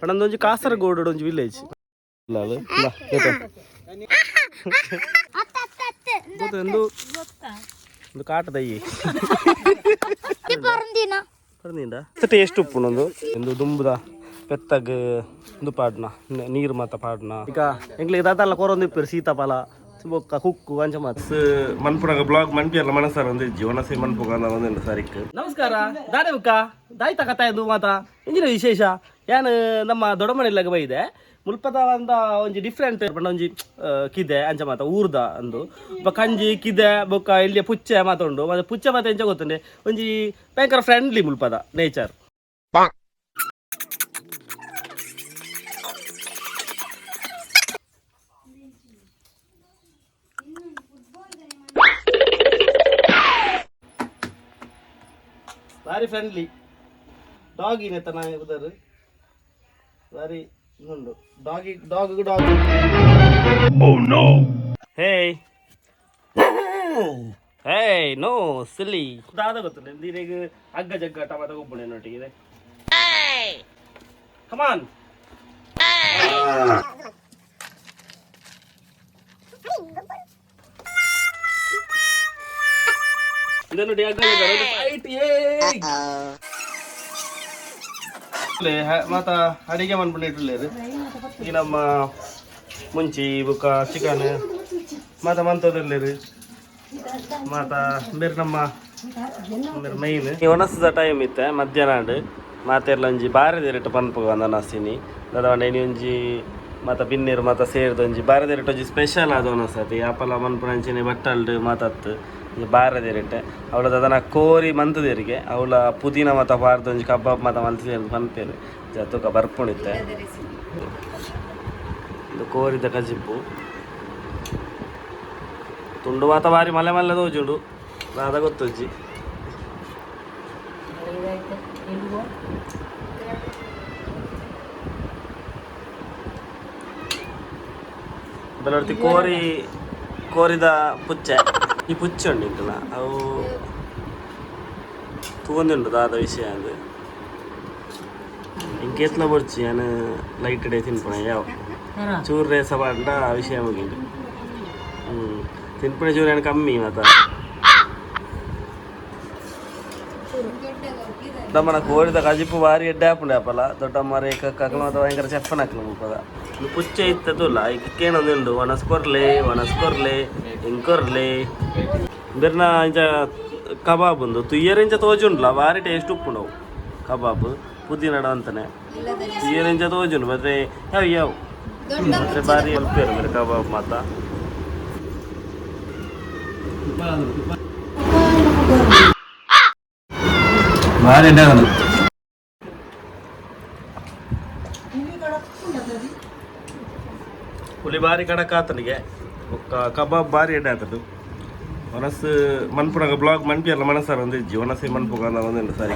ಪಂಡ ಒಂಜಿ ಕಾಸರಗೋಡು ಒಂಜಿ ವಿಲೇಜ್ ಒಂದು ಒಂದು ಕಾಟದ ಟೇಸ್ಟ್ ಉಪ್ಪುನೊಂದು ಒಂದು ದುಂಬುದ ಪೆತ್ತಗ್ ಇದು ಪಾಡ್ನ ನೀರು ಮಾತ ಪಾಡ್ನ. ಈಗ ಎಂಗ್ಲಿಗೆ ದಾದಲ್ಲ ಕೊರೊಂದು ಇಪ್ಪರು ಸೀತಾಫಲ. ಬೊಕ್ಕ ಕುಕ್ಕು ಅಂಚ ಮಾತ ಮನ್ಪುನಾಗ ಬ್ಲಾಗ್ ಮನ್ಪಿಯರ್ಲ ಮನಸ್ಸಾರ ಒಂದು ಜೀವನ ಸೇ ಮನ್ಪುಗ ಒಂದು ಸರಿಕ್ ನಮಸ್ಕಾರ. ದಾಡೆ ಬುಕ್ಕ ದಾಯ್ತ ಕಥೆ ಇದು ಮಾತ ಇಂಜಿನ ವಿಶೇಷ. ಏನು ನಮ್ಮ ದೊಡ್ಡ ಮನೆಯಲ್ಲಾಗ ಬೈದೆ ಮುಲ್ಪದ ಒಂದ ಒಂಜಿ ಡಿಫ್ರೆಂಟ್ ಪಂಡ ಒಂಜಿ ಕಿದೆ ಅಂಚ ಮಾತ ಊರ್ದ ಅಂದು. ಕಂಜಿ ಕಿದೆ ಬೊಕ್ಕ ಇಲ್ಲಿ ಪುಚ್ಚೆ ಮಾತುಂಡು ಮತ್ತೆ ಪುಚ್ಚೆ ಮಾತ ಎಂಚ ಗೊತ್ತುಂಡೆ? ಒಂಜಿ ಭಯಂಕರ ಫ್ರೆಂಡ್ಲಿ ಮುಲ್ಪದ ನೇಚರ್ ಭಾರಿ ಫ್ರೆಂಡ್ಲಿ ಡಾಗ್ ನೆತ್ತ ತನ ಉದರ್ ಭಾರಿ ಇನ್ನೊಂದು doggy dog dog hey hey no silly ದಾದ ಗೊತ್ತಿಲ್ಲ ನೀರಿಗೆ ಅಗ್ಗ ಜಗ್ಗ ಟಮಾಟ ಒಬ್ಬನೇ ನೋಟಿಗಿದೆ ಕಮಾನ್ ಫೈಟ್ ಮಾತ ಅಡಿಗೆ ಮಾಡ್ಬಿಟ್ಟಿರ್ಲೇರು ಈ ನಮ್ಮ ಮುಂಚಿ ಬುಕ್ಕ ಚಿಕನ್ ಮಾತ ರೀ. ಮಾತ ಬೇರೆ ನಮ್ಮ ಬೇರೆ ಮೈನ್ ಒಣಸದ ಟೈಮ್ ಇತ್ತೆ ಮಧ್ಯಾಹ್ನ ಮಾತೆರ್ಲ ಒಂಜಿ ಬಾರದಿರಟ್ಟು ಪನ್ಪುಗ ಅಂದ ನಸಿನಿ ದಾದವಂಡ ಇನಿ ಒಂಜಿ ಮಾತ ಬಿನ್ನೇರು ಮಾತ ಸೇರಿದ ಒಂಜಿ ಬಾರದಿರಟ್ಟು ಒಂಜಿ ಸ್ಪೆಷಲ್ ಆದ ಒನಸತಿ ಆಪಲ ಮನ್ಪುಣಂಚಿನಿ ಬಟ್ಟಲ್ಡು ಮಾತತ್ತು ಬಾರದಿರಟ್ಟೆ ಅವಳದ ಅದನ್ನು ಕೋರಿ ಮಂತದೇರಿಗೆ ಅವಳ ಪುದೀನ ಮಾತ ಪಾರ್ದು ಒಂಜಿ ಕಬಾಬ್ ಮಾತ ಮಲ್ತಿದೇರು ಮಂತೇನೆ ಜತುಕ ಬರ್ಪುಣಿತ್ತೆ ಇದು ಕೋರಿದ ಕಜಿಪ್ಪು ತುಂಡು ಮಾತ ಬಾರಿ ಮಲೆ ಮಲ್ಲೆ ತೋಜುಂಡು. ಅದ ಗೊತ್ತೊಜ್ಜಿ. ಬೆಳರ್ತಿ ಕೋರಿ, ಕೋರಿದ ಪುಚ್ಚೆ. ಈ ಪುಚ್ಚೆ ಉಂಡು ಇಂಕಲ ಅವು ತೂಗೊಂದುಂಡು ದಾದ ವಿಷಯ ಅದು ಇಂಕೇತ್ಲ ಬರ್ಚಿ ನಾನು ಲೈಟ್ ಡೇ ತಿನ್ಪುಣ ಯಾವ ಚೂರು ರೇಸ ಪಂಡ ವಿಷಯ ಮುಗಿಂಡು ಹ್ಞೂ ತಿನ್ಪುಣ ಚೂರು ಮಾತ ನಮ್ಮನ ಕೋರಿದ ಕಜಿಪ್ಪು ಬಾರಿ ಎಡ್ಡೆ ಹಾಪುಂಡೆ ಆಪಲ ದೊಡ್ಡ ಮರ ಕಕ್ಕಲು ಮಾತ ಭಯಂಕರ ಚಪ್ಪನ ಹಾಕ್ಲು ಮುಪ್ಪದ ಇದು ಪುಚ್ಚೆ ಇತ್ತದುಲ್ಲ ಇಕ್ಕೇನೊಂದುಂಡು ಒಣಸ್ಕೊರ್ಲಿ ಒಣಸ್ಕೊರ್ಲಿ ಇಂಕೊರ್ಲೆ ಬಿರ್ನ ಇಂಚ ಕಬಾಬ್ ಒಂದು. ತುಯ್ಯರಿಂಚ ತೋಜುಂಡ್ಲ ಬಾರಿ ಟೇಸ್ಟ್ ಉಪ್ಪುಂಡು ಅವು ಕಬಾಬ್, ಪುದೀನ ಅಂತಾನೆ. ತುಯ್ಯರಿಂಚ ತೋಜುಂಡು, ಮತ್ತೆ ಯಾವ ಯಾವ? ಮತ್ತೆ ಬಾರಿ ಹೆಲ್ಪ್ ಬೇರೆ ಕಬಾಬ್ ಮಾತ ಎಣ್ಣೆ ಹುಲಿ ಬಾರಿ ಕಡಕ ಆತನಿಗೆ. ಕಬಾಬ್ ಬಾರಿ ಎಡ್ಡೆ ಆತದು ಮನಸ್ಸು ಮನ್ಪುನಾಗ ಬ್ಲಾಗ್ ಮನ್ಪಿಯರ್ಲ ಮನಸ್ಸಾರ ಒಂದು ಜೀವನ ಸೇ ಮನ್ಪುಗ ಒಂದು ಸರಿ.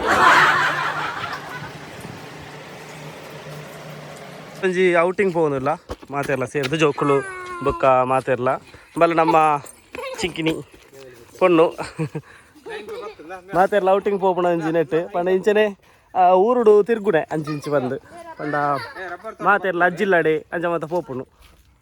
ಒಂಜಿ ಔಟಿಂಗ್ ಹೋಗೋದಿಲ್ಲ. ಮಾತೆರ್ಲ ಸೇರ್ದು ಜೋಕುಲು ಬೊಕ್ಕ ಮಾತೆರ್ಲ. ಬಲ್ಲ ನಮ್ಮ ಚಿಂಕಿನಿ ಪೊಣ್ಣು. ಔಟಿಂಗ್ ಪೋಪುಣ ಒಂಜಿ ನೆಟ್ ಪಂಡ ಆ, ಊರುಡು ತಿರ್ಗುಡೆ ಅಂಚಿ ಇಂಚಿ ಬಂದು. ಪಂಡ ಮಾತೆರ್ಲ ಅಜ್ಜಿಲ್ಲಾಡೆ ಅಂಚ ಮಾತ ಪೋಪುಣು.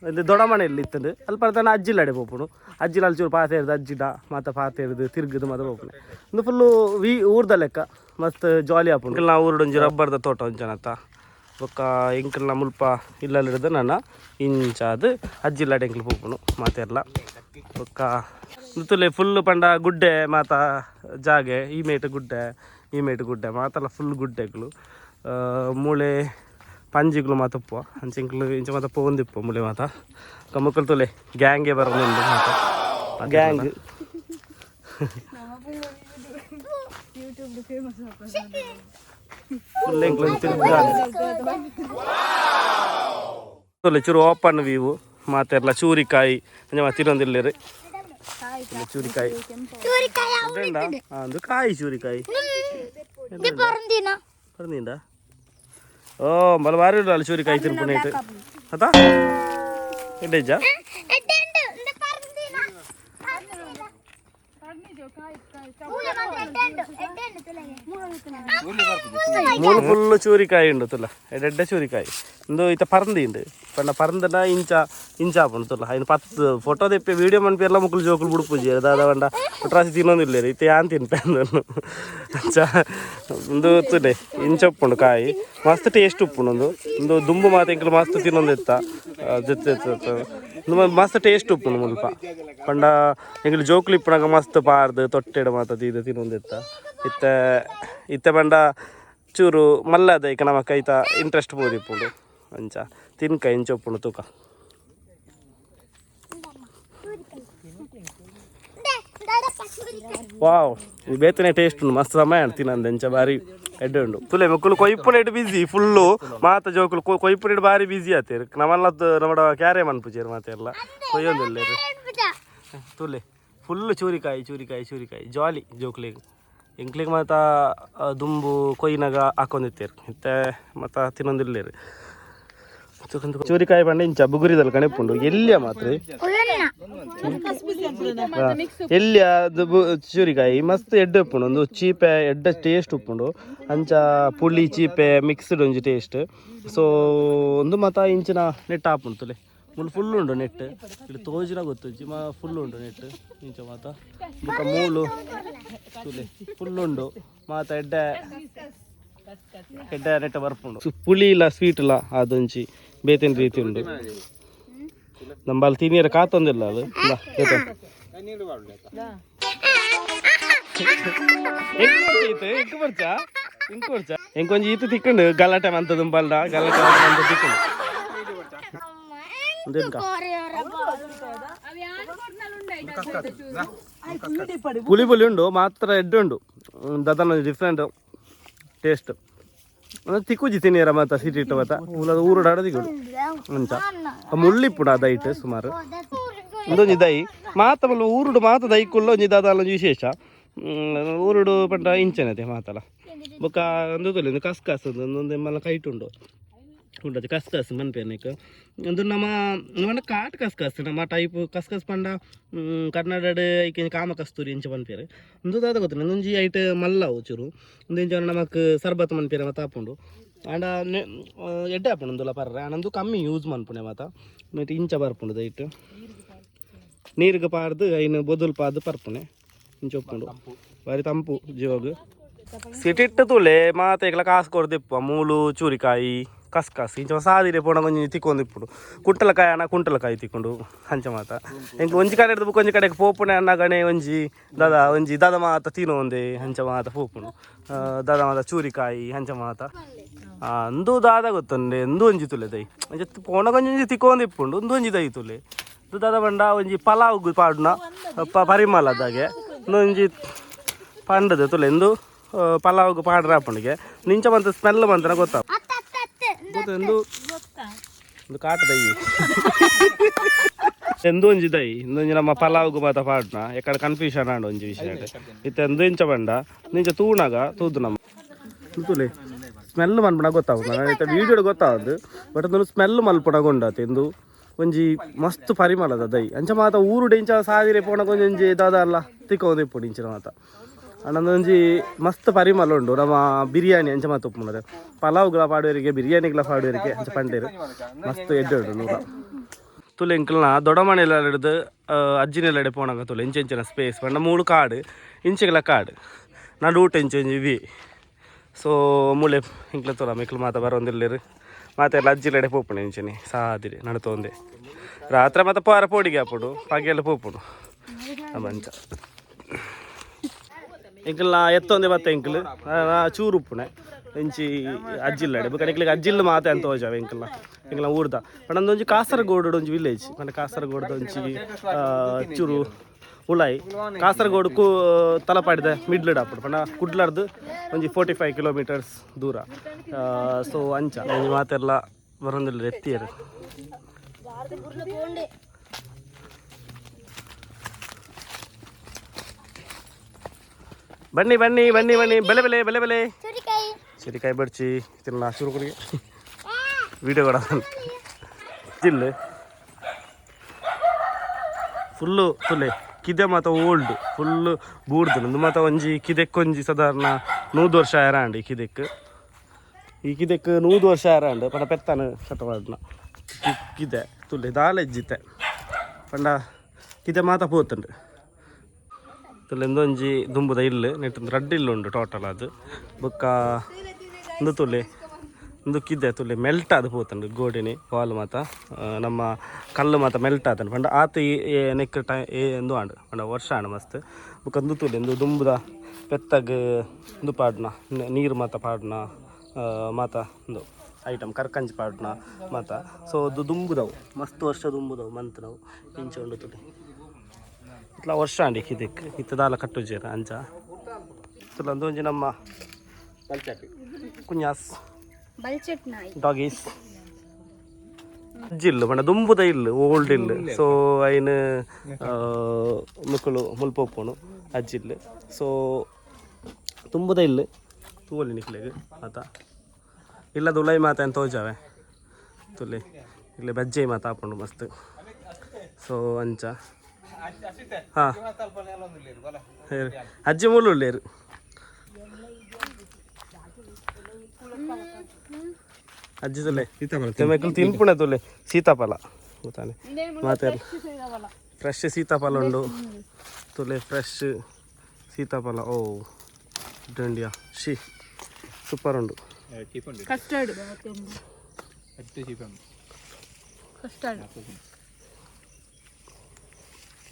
ಇದು ದೊಡ ಮನೆಯಲ್ಲಿ ಇತ್ತಂದು ಅಲ್ಲಿ ಪರ್ತಾನ ಅಜ್ಜಿಲ್ಲಾಡೆ ಪೋಪುಣು. ಅಜ್ಜಿಲ ಅಲ್ಲಿ ಚೂರು ಪಾತೆರ್ದು ಅಜ್ಜಿಡ ಮಾತ ಪಾತೆರ್ದು ತಿರ್ಗದು ಮಾತ ಪೋಪುಣು. ಒಂದು ಫುಲ್ಲು ವಿ ಊರ್ದ ಲೆಕ್ಕ. ಮಸ್ತ್ ಜಾಲಿ ಆಪುಂಡು ನಾವು ಊರುಡು ಒಂಜಿ ರಬ್ಬರ್ದ ತೋಟ ಒಂಚನತ್ತ ಬೊಕ್ಕ ಎಂಕಲ್ನ ಮುಲ್ಪ ಇಲ್ಲಲ್ಲಿಡ್ದು ನನ್ನ ಇಂಚಾದು ಅಜ್ಜಿಲ್ಲ ಎಂಕ್ಲು ಪೋಪುನು ಮಾತೆಲ್ಲ ಬೊಕ್ಕ ನುತ್ತುಲೆ ಫುಲ್ ಪಂಡ ಗುಡ್ಡೆ ಮಾತ ಜಾಗೆ ಈ ಮೇಟ್ ಗುಡ್ಡೆ ಈ ಮೇಟ್ ಗುಡ್ಡೆ ಮಾತಲ್ಲ ಫುಲ್ ಗುಡ್ಡೆಗಳು. ಆ, ಮೂಳೆ ಪಂಜಿಗಳು ಮಾತಪ್ಪ ಅಂಚಿಂಕ್ಲು ಇಂಚ ಮಾತ ಪೋಂದಿಪ್ಪ ಮೂಳೆ ಮಾತ. ಕಮ್ಮಕ್ಕಲ್ ತುಲೆ ಗ್ಯಾಂಗೆ ಬರೋದು ಮಾತ. ಗ್ಯಾಂಗ್. ಯೂಟ್ಯೂಬ್ ಫೇಮಸ್ ಚೂರು ಓಪನ್ ವ್ಯೂ ಮಾತೆರ್ಲ ಚೂರಿಕಾಯಿ ತಿರುವಂದಿಲ್ಲೇರಿ ಚೂರಿಕಾಯಿ ಅಂದು ಕಾಯಿ ಚೂರಿಕಾಯಿ ಪರಂದಿಂಡ ಓ ಮಲಬಾರಿ ಚೂರಿಕಾಯಿ ತಿರುಪುನೈತೆ ಅತಾ ಎಡ್ಡೆಜ್ಜ ಮೂಲು ಫುಲ್ಲು ಚೂರಿಕಾಯಿ ಉಂಡು ತುಲ್ಲ ಎಡ್ಡೆ ಚೂರಿಕಾಯಿ ಒಂದು ಈತ ಪರಂದಿ ಉಂಡು ಪಂಡ ಪರಂದನ ಇಂಚ ಇಂಚ ಆಪುಂಡು ತುಲ್ಲ ಅಯ್ನ ಪತ್ತು ಫೋಟೋ ತೆಪ್ಪೆ ವಿಡಿಯೋ ಮನ್ಪಿ ಎಲ್ಲ ಮುಕ್ಕಲು ಜೋಕುಲು ಬುಡುಪುಜಿ ದಾದ ಪಂಡ ಒಟ್ರಾಸಿ ತಿನ್ನೊಂದಿಲ್ಲ ರೀ ಇತ್ತೆ ಯಾನ್ ತಿನ್ಪೆ ಅಂದನು ಅಂಚ ಒಂದು ತುಲೆ ಇಂಚ ಉಪ್ಪುಂಡು ಕಾಯಿ ಮಸ್ತ್ ಟೇಸ್ಟ್ ಉಪ್ಪುಂಡು ಒಂದು ಒಂದು ದುಂಬು ಮಾತ ಎಂಕಲು ಮಸ್ತ್ ತಿನ್ನೊಂದು ಎತ್ತ ಜೊತೆ ಮಸ್ತ್ ಟೇಸ್ಟ್ ಉಪ್ಪು ಮುಲ್ಪ. ಪಂಡ ಎಂಕಲು ಜೋಕ್ಲಿ ಇಪ್ಪನಾಗ ಮಸ್ತ್ ಪಾರ್ದು ತೊಟ್ಟೆಡ ಮಾತ ಇದು ತಿನ್ನೊಂದಿತ್ತ ಇತ್ತ. ಇತ್ತ ಪಂಡ ಚೂರು ಮಲ್ಲದ ಈಗ ನಮ್ಮ ಕೈತ ಇಂಟ್ರೆಸ್ಟ್ ಬೋದಿಪ್ಪುಂಡು ಅಂಚ ತಿನ್ಕ ಇಂಚ ಉಪ್ಪುಂಡು ತೂಕ. ವಾವ್ ಬೇತನೆ ಟೇಸ್ಟ್ ಉಂಡು ಮಸ್ತ್ ಸಮಯ ತಿನ್ನಂದು ಎಂಚ ಬಾರಿ ಎಡ್ಡೆ ಉಂಡು. ತುಲೆ ಮಕ್ಕಳು ಕೊಯ್ಪುನೇಟ್ ಬಿಸಿ ಫುಲ್ಲು ಮಾತ ಜೋಕುಲು ಕೊಯ್ಪುನೇಟ್ ಬಾರಿ ಬಿಸಿ ಆತೇರು ನಮ್ಮಲ್ಲದ್ದು ನಮ್ಮ ಕ್ಯಾರೆ ಮನ್ಪುಜೇರು ಮಾತೆಲ್ಲ ಕೊಯ್ಯೊಂದಿಲ್ಲ ತುಲೆ ಫುಲ್ಲು ಚೂರಿಕಾಯಿ ಚೂರಿಕಾಯಿ ಚೂರಿಕಾಯಿ. ಜಾಲಿ ಜೋಕ್ಲಿಗೆ ಎಂಕ್ಲಿಗೆ ಮಾತ ಆ, ದುಂಬು ಕೊಯ್ನಾಗ ಹಾಕೊಂಡಿತ್ತೇರು. ಮತ್ತೆ ಮತ್ತ ತಿನ್ನೊಂದಿಲ್ಲೇರು. ಚೂರಿಕಾಯಿ ಬಂಡೆ ಇಂಚ ಬುಗುರಿದಲ್ಲಿ ಕಣೆಪುಂಡು. ಎಲ್ಲಿಯ ಮಾತ್ರ? ಎಲ್ಲಿಯ ಅದು ಚೂರಿಕಾಯಿ ಮಸ್ತ್ ಎಡ್ಡೆ ಉಪ್ಪುಂಡು. ಒಂದು ಚೀಪೆ ಎಡ್ಡೆ ಟೇಸ್ಟ್ ಉಪ್ಪುಂಡು. ಅಂಚ ಪುಳಿ ಚೀಪೆ ಮಿಕ್ಸ್ಡ್ ಒಂಜಿ ಟೇಸ್ಟ್ ಸೊ ಒಂದು ಮತ ಇಂಚಿನ ನೆಟ್ ಹಾಪುಂಡು ತುಲೆ. ಮುಲ್ ಫುಲ್ ಉಂಡು ನೆಟ್ ಇಲ್ಲಿ ತೋಜಿನ ಗೊತ್ತು ಮಾ ಫುಲ್ ಉಂಡು ನೆಟ್ ಇಂಚ ಮಾತ. ಬುಕ್ಕ ಮೂಲು ತುಲೆ. ಫುಲ್ ಉಂಡು. ಮಾತ ಎಡ್ಡೆ ಎಡ್ಡೆ ನೆಟ್ಟ ಬರ್ಪುಂಡು. ಪುಳಿ ಇಲ್ಲ ಸ್ವೀಟ್ ಇಲ್ಲ ಅದೊಂಚಿ. ಬೇತಿನ ರೀತಿ ಉಂಡು ನಂಬಲ್ಲಿ ತಿನ್ನೀರ ಕಾತೊಂದಿಲ್ಲ ಅದು ಬಾ, ಬೇತೆ. ಎಂಕ್ ಬರ್ಚ ಈತ? ಎಂಕ್ ಬರ್ಚ? ಎಂಕ್ ಬರ್ಚ? ಎಂಕ್ ಒಂಜಿ ಈತ ತಿಕ್ಕಂಡು ಗಲಾಟೆ ಮಂತ ದುಂಬಲ್ದ ಗಲಾಟೆ ಮಂತ ತಿಕ್ಕಂಡು ಉಂದೆನ್ಕ? ಪುಳಿ ಪುಳಿ ಉಂಡು ಮಾತ್ರ ಎಡ್ಡೆ ಉಂಡು ದದನ ಡಿಫ್ರೆಂಟ್ ಟೇಸ್ಟ್ ಅಂದ್ರೆ ತಿಕ್ಕುಜಿ ತಿನ್ನೀರ ಮಾತ ಸಿಟಿ ಇಟ್ಟು ಮಾತ ಉಲದ ಊರುಡ ಹಡದಿಗುಡು ಅಂಚ. ಮುಳ್ಳಿಪ್ಪುಡ ದೈಟ್ ಸುಮಾರು. ಒಂದೊಂಜಿ ದೈ ಮಾತ ಬಲ್ಲ ಊರುಡು ಮಾತ ದೈಕುಲ್ಲ ಒಂಜಿ ದಾದ ವಿಶೇಷ. ಊರುಡು ಪಂಡ ಇಂಚನತೆ ಮಾತಲ ಬೊಕ್ಕ ಒಂದು ತೊಲೆ, ಒಂದು ಕಸ್ಕಸ್ ಒಂದೊಂದು ಮಲ್ಲ ಕೈಟ್ ಉಂಡು ಉಂಡದು ಕಸ್ಕಸ್ ಮನ್ಪೇನಕ್ಕೆ ಒಂದು ನಮ್ಮ ಕಾಟ್ ಕಸ್ಕಸ್ ನಮ್ಮ ಟೈಪ್ ಕಸ್ಕಸ್ ಪಂಡ ಹ್ಮ್, ಕನ್ನಡ ಐಕೆ ಕಾಮ ಕಸ್ತೂರಿ ಇಂಚ ಮನ್ಪೇರೆ ಒಂದು ದಾದ ಗೊತ್ತಿಲ್ಲ ಒಂದೊಂಜಿ ಐಟ್ ಮಲ್ಲ ಚೂರು. ಒಂದು ಇಂಚ ನಮಕ್ ಸರ್ಬತ್ ಮನ್ಪೇರೆ ಮತ್ತ ಹಾಪುಂಡು ಆಂಡ ಎಡ್ಡೆ ಹಾಪುಂಡು ಒಂದುಲ ಪರ್ರೆ. ಆನಂದು ಕಮ್ಮಿ ಯೂಸ್ ಮನ್ಪುಣೆ ಮಾತ. ನೆಟ್ ಇಂಚ ಬರ್ಪುಂಡು ದೈಟ್ ನೀರಿಗೆ ಪಾರ್ದು ಐನು ಬೊದಲು ಪಾರ್ದು ಪರ್ಪುಣೆ. ಇಂಚ ಒಪ್ಪುಂಡು. ಬಾರಿ ತಂಪು ಜೀವಾಗ ಸಿಟಿಟ್ಟು ತುಲೆ ಮಾತೆ ಕಾಸು ಕೊಡ್ದಿಪ್ಪ ಮೂಲು ಚೂರಿಕಾಯಿ. ಕಸ್ಕಸ್. ಇಂಚ ಸಾದಿರೆ ಪೋಣ ಒಂಜಿ ತಿಕ್ಕೊಂದಿಪ್ಪುಡು ಕುಂಟಲಕಾಯಿ ಅಣ್ಣ ಕುಂಟಲಕಾಯಿ ತಿಕ್ಕೊಂಡು ಹಂಚ ಮಾತ. ಎಂಕ್ ಒಂಜಿ ಕಡೆ ಹಿಡ್ದು ಒಂಜಿ ಕಡೆಗೆ ಪೋಪುಣೆ ಅಣ್ಣ ಗಣೆ ಒಂಜಿ, ದಾದ ಒಂಜಿ, ದಾದ ಮಾತ ತಿನ್ನೋ ಒಂದೆ ಹಂಚ ಮಾತ ಪೋಪುಣು. ದಾದ ಮಾತ ಚೂರಿಕಾಯಿ ಹಂಚ ಮಾತ. ಅಂದು ದಾದ ಗೊತ್ತೊಂದೆ ಎಂದು ಒಂಜಿ ತುಲೆ ದೈ. ಒಂಜಿ ಪೋಣ ಒಂಜಿ ತಿಕ್ಕೊಂದಿಪ್ಪುಂಡು ಒಂದು ಒಂಜಿ ದೈ ತುಲೆ. ದಾದ ಬಂಡ ಒಂಜಿ ಪಲಾವ್ ಪಾಡ್ನ ಪರಿಮಳದಾಗೆ ಒಂಜಿ ಪಂಡದ ತುಲೆ ಎಂದು ಪಲಾವ್ ಪಾಡ್ರ ಹಾಪಣಿಗೆ ನಿಂಚ ಬಂತ, ಸ್ಮೆಲ್ ಬಂತನ ಗೊತ್ತಾವ ಗೊತ್ತೆಂದು ಒಂದು ಕಾಟ ದೈ. ಎಂದು ಒಂಜಿ ದೈ. ಇಂದೊಂಜಿ ನಮ್ಮ ಪಲಾವ್ಗು ಮಾತ ಪಾಡ್ನ. ಎಕಡೆ ಕನ್ಫ್ಯೂಷನ್ ಆಂಡ ಒಂಜಿ ವಿಷಯ ಇತ್ತ ಎಂದು ಇಂಚ ಬಂಡ. ನಿಂಚ ತೂಣಾಗ ತೂದು ನಮ್ಮ. ತೂತುಲೆ ಸ್ಮೆಲ್ ಮನ್ಪುಣ ಗೊತ್ತಾವು ಇತ್ತ ವಿಡಿಯೋ ಗೊತ್ತಾವದು ಬಟ್ ಅದನ್ನು ಸ್ಮೆಲ್ ಮಲ್ಪುಣ ಗೊಂಡಾತ ಎಂದು ಒಂಜಿ ಮಸ್ತ್ ಪರಿಮಳದ ದೈ. ಅಂಚ ಮಾತ ಊರು ಇಂಚ ಸಾವಿರ ಪೋಣ ಕೊಂಜಿ ದಾದ ಅಲ್ಲ. ತಿಕ್ಕೊಂದು ಇಪ್ಪುಡು ಇಂಚಿನ ಮಾತ. ಅಣ್ಣಂದೊಂಜಿ ಮಸ್ತ್ ಪರಿಮಳ ಉಂಡು ನಮ್ಮ ಬಿರಿಯಾನಿ ಅಂಚ ಮಾತು ಉಪ್ಪುನದೆ ಪಲಾವ್ಗಳ ಪಾಡುವರಿಗೆ ಬಿರಿಯಾನಿಗಳ ಪಾಡುವರಿಗೆ ಅಂಚ ಪಂಡೇರು ಮಸ್ತ್ ಎಡ್ಡೆ ಉಂಡು ನೂರ ತುಲೆ ಎಂಕಲ್ನ ದೊಡ್ಡ ಮನೆಯಲ್ಲ ಹಿಡಿದು ಅಜ್ಜಿನೆಲ್ಲ ಪೋಣಾಗ ತುಲೆ ಇಂಚ ಇಂಚಿನ ಸ್ಪೇಸ್ ಪಂಡ ಮೂಳು ಕಾಡು ಇಂಚಿಗಳ ಕಾಡು ನಡು ಊಟ ಇಂಚು ಇಂಚಿ ವಿ ಸೊ ಮೂಳೆ ಇಂಕ್ಲ ತೋಲ ಮಿಕ್ಲು ಮಾತ ಬರೋಂದಿಲ್ಲೇರು ಮಾತೆಲ್ಲ ಅಜ್ಜಿಲೆಡೆ ಪೋಪುಣೆ ಇಂಚಿನಿ ಸಾದಿರಿ ನಡ್ತೊಂದೆ ರಾತ್ರಿ ಮತ್ತೆ ಪಾರ ಪೋಡಿಗೆ ಹಾಪುಡು ಪಗೆಲ್ಲ ಪೋಪುಡು ಮಂಚ ಎಂಕಲ್ನ ಎತ್ತೊಂದೆ ಮತ್ತೆ ಎಂಕಲ್. ಚೂರು ಉಪ್ಪುನೆ ಎಂಚಿ ಅಜ್ಜಿಲ್ಲಡೆ ಬುಕ್ಕ ಎಂಕ್ಲಿಗೆ ಅಜ್ಜಿಲ್ಲ ಮಾತೆ ಅಂತ ಹೋಜಾವ ಎಂಕಲ್ನ ಎಂಕಲ್ನ ಊರ್ದ. ಪಂಡ ಒಂಜಿ ಕಾಸರಗೋಡು ಒಂಜಿ ವಿಲೇಜ್ ಪಂಡ ಕಾಸರಗೋಡು ಒಂಜಿ ಚೂರು ಉಳಾಯಿ ಕಾಸರಗೋಡ್ಕು ತಲಪಾಡಿದ ಮಿಡ್ಲಡ್ ಆಪುಡು ಪಂಡ ಕುಡ್ಲರ್ದು ಒಂಜಿ ಫೋರ್ಟಿ ಫೈವ್ ಕಿಲೋಮೀಟರ್ಸ್ ದೂರ ಸೊ ಅಂಚ. ಮಾತೆಲ್ಲ ಬರೋದಿಲ್ಲ ಎತ್ತಿಯರು. ಬನ್ನಿ ಬನ್ನಿ ಬನ್ನಿ ಬನ್ನಿ. ಬೆಲೆ ಬೆಲೆ ಬೆಲೆ ಬೆಲೆ. ಸಿರಿಕಾಯಿ ಬಡ್ಚಿ ತಿನ್ನ ಶುರು ಕೊಡಿ. ವಿಡಿಯೋ ಕೊಡ. ತಿಲ್ಲು ಫುಲ್ಲು ಫುಲ್ಲೆ ಕಿದೆ ಮಾತ ಓಲ್ಡ್ ಫುಲ್ಲು ಬೂಡ್ದು ನಂದು ಮಾತ ಒಂಜಿ ಕಿದೆಕ್ಕೊಂಜಿ ಸಾಧಾರಣ ನೂದು ವರ್ಷ ಆಯರಾಂಡಿ ಕಿದೆಕ್. ಈ ಕಿದೆಕ್ ನೂರು ವರ್ಷ ಯಾರಂಡು ಪಂಡ ಪೆತ್ತಾನು ಕಟ್ಟವಾಡ್ನ ಇದೆ ತುಲೆ ಜಿತೆ ಪಂಡ ಕಿದೆ ಮಾತ ಪೋತುಂಡು. ಒಂದೊಂಜಿ ದುಂಬುದ ಇಲ್ಲ ನೆಟ್ಟು ರಡ್ಡ್ ಇಲ್ಲು ಉಂಡು ಟೋಟಲ್ ಅದು. ಬೊಕ್ಕ ಒಂದು ತುಲೆ ಒಂದು ಕಿದ್ದೆ ತುಲೆ, ಮೆಲ್ಟ್ ಅದು ಪೋತುಂಡು ಗೋಡೆನೆ, ವಾಲ್ ಮಾತ ನಮ್ಮ ಕಲ್ಲು ಮಾತ ಮೆಲ್ಟ್ ಆತಂಡು. ಪಂಡ ಆತ ನೆಕ್ ಟೈ ಎಂದು ಆಂಡು, ಪಂಡ ವರ್ಷ ಆಂಡು ಮಸ್ತ್. ಬೊಕ್ಕ ಒಂದು ತುಲೆ ಒಂದು ದುಂಬುದ ಪೆತ್ತಗ್ ಒಂದು ಪಾಡ್ನ ನೀರು ಮಾತ ಪಾಡ್ನ ಮಾತ ಒಂದು ಐಟಮ್ ಕರ್ಕಂಜಿ ಪಾಡ್ನ ಮಾತ. ಸೊ ಅದು ದುಂಬುದವು, ಮಸ್ತ್ ವರ್ಷ ದುಂಬುದವು ಮಂತ್ ನಾವು ಇಂಚ ಉಂಡು ತುಲೆ. ಇತ್ಲ ವರ್ಷ ಅಂಡಿ ಇದಕ್ಕೆ ಇತ್ತದಾಲ ಕಟ್ಟುಜೇರ ಅಂಚ ಇತ್ತಲ ಒಂದು ಒಂಜಿ ನಮ್ಮ ಕುಂಜಾಸ್ ಡಾಗೀಸ್ ಜಿಲ್ಲು ಪಂಡ ದುಂಬುದ ಇಲ್ಲು ಓಲ್ಡ್ ಇಲ್ಲು. ಸೊ ಐನ್ ಮುಕ್ಕಳು ಮುಲ್ಪೋಪೋಣು ಅಜ್ಜಿಲ್ಲು ಸೊ ತುಂಬುದ ಇಲ್ಲ. ತೂವಲಿ ನಿಕ್ಲೆಗ್ ಆತ. ಇಲ್ಲ ದುಳೈ ಮಾತ ಅಂತ ತೋಜಾವೆ? ತುಲಿ. ಇಲ್ಲಿ ಬಜ್ಜೆ ಮಾತ ಹಾಕೊಂಡು ಮಸ್ತ್. ಸೊ ಅಂಚ. ಹಾಂ ಅಜ್ಜಿ ಮುಳ್ಳುಳ್ಳೇರು ಅಜ್ಜಿ ತುಲೆ ತೆಮೆಕಲ್ ತಿನ್ಪುಣ ತುಲೆ ಸೀತಾಫಲ ಗೊತ್ತಾನೆ ಮಾತಾಡ ಫ್ರೆಶ್ ಸೀತಾಫಲ ಉಂಡು ತುಲೆ ಫ್ರೆಶ್ ಸೀತಾಫಲ ಓ ದಂಡಿಯ ಶಿ ಸೂಪರ್ ಉಂಡು ಕಸ್ಟರ್ಡ್ ಕಸ್ಟರ್ಡ್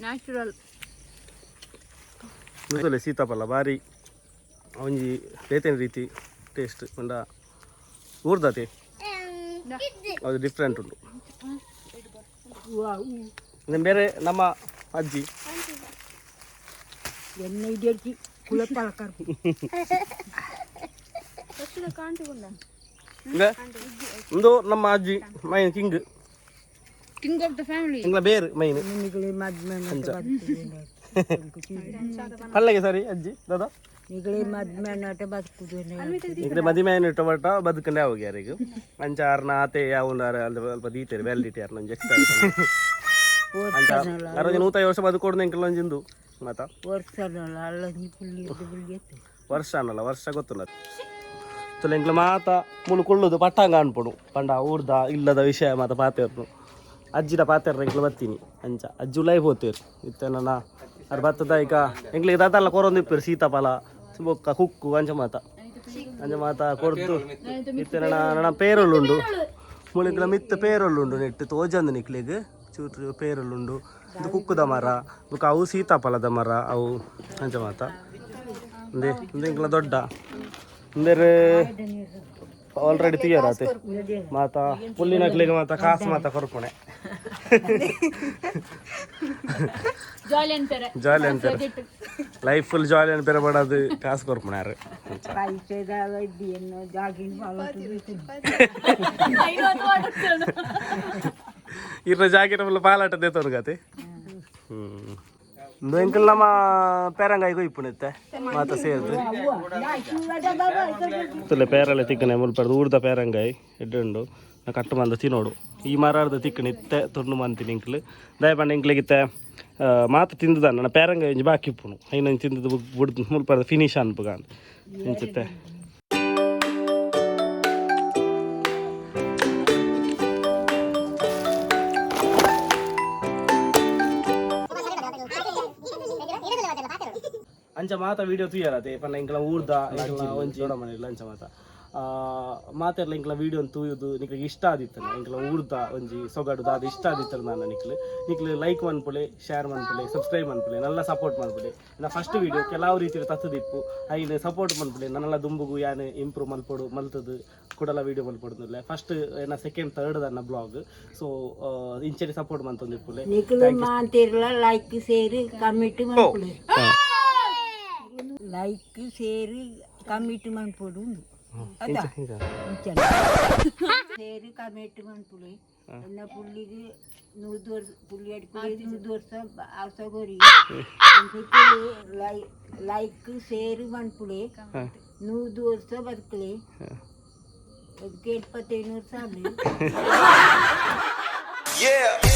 ನ್ಯಾಚುರಲ್ ತುಲೆ ಸೀತಾಫಲ ಭಾರಿ ಒಂಜಿ ಬೇತೇನ ರೀತಿ ಟೇಸ್ಟ್ ಉಂಡ ಊರ್ದತೆ ಅದು ಡಿಫ್ರೆಂಟ್ ಉಂಟು ಬೇರೆ ನಮ್ಮ ಅಜ್ಜಿ ಈಗ ಒಂದು ನಮ್ಮ ಅಜ್ಜಿ main king king of the family ಇಂಗ್ಲ ಬೇರ್ ಮೈನ್. ಅಂಚ ಪಲ್ಲೆಗೆ ಸರಿ ಅಜ್ಜಿ ದಾದಾ? ಈಗ ಮದಿಮೆ ಇಟ್ಟು ಬಟ್ಟ ಬದುಕಂಡೆ ಹೋಗಿ ಯಾರಿಗೂ. ಅಂಚ ಆರ್ನ ಆತೆ ಯಾವ ಅಲ್ಪ ದೀತೇರಿ ವ್ಯಾಲಿಡಿಟಿ ಯಾರು ನಂಗೆ ಎಕ್ಸ್ಟ್ರಾ ಅಂಚ ಅರವತ್ತು ನೂತೈದು ವರ್ಷ ಬದುಕೋಡು ಎಂಕಲ್ ಒಂಜಿಂದು ಮಾತ? ವರ್ಷ ಅನ್ನಲ್ಲ ವರ್ಷ ಗೊತ್ತಿಲ್ಲ ತುಲೆ ಎಂಕ್ಲ ಮಾತ ಮುಳುಕೊಳ್ಳುದು ಪಟ್ಟಾಂಗ ಅನ್ಪಡು. ಪಂಡ ಊರ್ದ ಇಲ್ಲದ ವಿಷಯ ಮಾತ ಪಾತೇರ್ನು ಅಜ್ಜಿದ ಪಾತ್ರ ಎಂಕ್ಲು ಬತ್ತೀನಿ ಅಂಚ. ಅಜ್ಜು ಲೈಫ್ ಹೋಗ್ತೇರು ಇತ್ತೆ ನನ್ನ ಅದು ಬತ್ತದ ಈಗ ಎಂಕ್ಲಿಗೆ ದಾದಲ್ಲ ಕೊರೊಂದಿಪ್ಪರು ಸೀತಾಫಲ ಬೊಕ್ಕ ಕುಕ್ಕು ಅಂಜ ಮಾತ ಅಂಜ ಮಾತ ಕೊರ್ದು ಇತ್ತೆ ನನ್ನ ನನ್ನ ಪೇರೊಳ್ಳುಂಡು ಮುಳಿಗ್ಲ ಮಿತ್ತ ಪೇರೊಳ್ಳುಂಡು ನೆಟ್ಟು ತೋಜಂದು ನಿಕ್ಲಿಗೆ. ಚೂಟ್ರು ಪೇರೊಳ್ಳುಂಡು ಇದು ಕುಕ್ಕುದ ಮರ, ಬೊಕ್ಕ ಅವು ಸೀತಾಫಲದ ಮರ, ಅವು ಅಂಜ ಮಾತ ಒಂದೇ ಒಂದೇ ಇಂಕ್ಲ ದೊಡ್ಡ. ಅಂದರೆ ಆಲ್ರೆಡಿ ತೀಯರ ಮಾತಾ, ಪುಲ್ಲಿನ ಹಾಕ್ಲಿಕ್ಕೆ ಮಾತಾ, ಕಾಸು ಮಾತಾ ಕೊರ್ಪುಣೆ. ಅಂತಾರೆ ಲೈಫ್ ಫುಲ್ ಜಾಲಿ ಅನ್ಪೇರೆ ಮಾಡೋದು ಕಾಸು ಕೊರ್ಪುಣೆ ಯಾರು ಇರ ಜಾಕೆಟ್ ಫುಲ್ ಪಾಲಾಟ ದೇತವ್ರು ಗತೆ. ಒಂದು ಎಂಕಲ್ ನಮ್ಮ ಪೇರಂಗಾಯಿಗೂ ಇಪ್ಪುಣಿತ್ತೆ. ಮಾತ ಸೇರಿದ್ರೆ ತುಲೆ ಪೇರಲೆ ತಿಕ್ಕನೆ ಮುಲ್ಪಡ್ದು ಊರ್ದ ಪೇರಂಗಾಯಿ ಎಡ್ಡುಂಡು ನಾ ಕಟ್ಟು ಬಂದು ತಿನ್ನೋಡು. ಈ ಮರದ ತಿಕ್ಕಣಿತ್ತೆ ತೊಂಡು ಮಂತಿನಿ ಇಂಕ್ಲು ದಯಪಂಡ ಇಂಕ್ಲಿಗಿತ್ತೆ ಮಾತು ತಿಂದದ ನನ್ನ ಪೇರಂಗಾಯಿ ಒಂಜಿ ಬಾಕಿ ಇಪ್ಪುಣು ಐನೊಂದು ತಿಂದದ್ದು ಬುಡ್ದು ಮುಲ್ಪಡ್ದು ಫಿನಿಶ್ ಅನ್ಪುಗ ಅಂತ ಇಂಚಿತ್ತೆ ಅಂಚ ಮಾತ ವಿಡಿಯೋ ತುಯ್ಯರತೆ ಪಂಡ ಇಂಕಲ ಊರ್ದ ಇಂಕಲ ಒಂಜಿ ದೊಡ ಮನೆಯಲ್ಲಿ ಅಂಚ ಮಾತ ಆ, ಮಾತೆರ್ಲ ವೀಡಿಯೋ ತೂಯುದು ನಿಕ್ಲೆ ಇಷ್ಟ ಆದಿತ್ತಲ್ಲ ಇಂಕ್ಲ ಊರ್ದ ಒಂಜಿ ಸೊಗಡು ಅದು ಇಷ್ಟ ಆದಿತ್ತಲ್ಲ ನಾನು ನಿಕ್ಲೆ. ನಿಕ್ಲೆ ಲೈಕ್ ಮನ್ಪುಲೆ ಶೇರ್ ಮನ್ಪುಲೆ ಸಬ್ಸ್ಕ್ರೈಬ್ ಮನ್ಪುಲೆ ನಲ್ಲ ಸಪೋರ್ಟ್ ಮನ್ಪುಲೆ. ನಾ ಫಸ್ಟ್ ವಿಡಿಯೋ ಕೆಲವು ರೀತಿಯ ತತ್ತದಿಪ್ಪು. ಐದು ಸಪೋರ್ಟ್ ಮನ್ಪುಲೆ ನನ್ನೆಲ್ಲ ದುಂಬುಗು ಯಾನೆ ಇಂಪ್ರೂವ್ ಮಲ್ಪೊಡು ಮಲ್ತದು ಕೂಡಲ ವಿಡಿಯೋ ಮಲ್ಪೊಡುದಿಲ್ಲ ಫಸ್ಟ್ ಏನ ಸೆಕೆಂಡ್ ಥರ್ಡ್ ನನ್ನ ಬ್ಲಾಗ್ ಸೊ ಇಂಚರಿ ಸಪೋರ್ಟ್ ಮಾತಿರ್ಲ ಲೈಕ್ ಸೇರಿ ಕಮೆಂಟ್ ಲೈಕ್ ಸೇರಿ ಕಮೆಂಟ್ ಮನ್ಪುಡು. ಇಂಚ ಹಿಂಗ ಸೇರಿ ಕಮಿಟಿ ಮನ್ಪುಡು ಎನ್ನ ಪುಲ್ಲಿಗೆ ನೂದು ವರ್ಷ ಪುಲ್ಲಿ ಅಡ್ಕುಲಿ ನೂದು ವರ್ಷ ಆಸಗೋರಿ ಲೈಕ್ ಸೇರಿ ಮನ್ಪುಡೆ ನೂದು ವರ್ಷ ಬದುಕಲಿ ಅದಕ್ಕೆ ಇಪ್ಪತ್ತೈದು ವರ್ಷ ಆಗಲಿ Yeah.